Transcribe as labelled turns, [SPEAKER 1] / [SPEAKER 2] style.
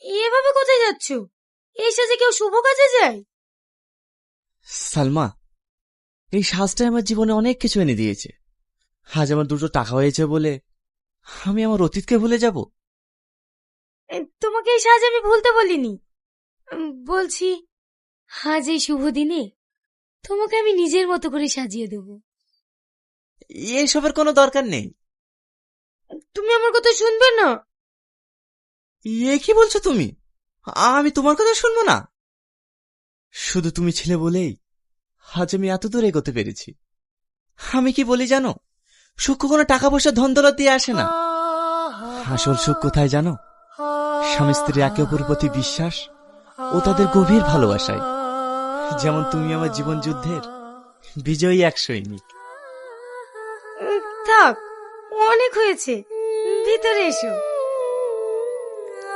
[SPEAKER 1] এভাবে কোথায় যাচ্ছ? এই সাজে কেউ শুভ কাজে যায়?
[SPEAKER 2] সালমা এই সাজটা আমার জীবনে অনেক কিছু এনে দিয়েছে। আজ আমার দুটো টাকা হয়েছে বলে আমি আমার অতীতকে ভুলে যাব।
[SPEAKER 1] তোমাকে এই সাজ আমি ভুলতে বলিনি। বলছি আজ এই শুভ দিনে তোমাকে আমি নিজের মতো করে সাজিয়ে দেব।
[SPEAKER 2] এসবের কোনো দরকার নেই।
[SPEAKER 1] তুমি আমার কথা শুনবে না?
[SPEAKER 2] এ কি বলছো তুমি? আমি তোমার কথা শুনব না। শুধু তুমি ছিলে বলেই আজ আমি এত দূর এগোতে পেরেছি। আমি কি বলি জানো? সুখ কোনো টাকা পয়সা ধন দিয়ে আসে না। আসল সুখ কোথায় জানো? স্বামী স্ত্রী একে অপর প্রতি বিশ্বাস ও তাদের গভীর ভালোবাসায়। যেমন তুমি আমার জীবন যুদ্ধের বিজয়ী এক সৈনিক।
[SPEAKER 1] থাক, অনেক হয়েছে। ভিতরে এসো।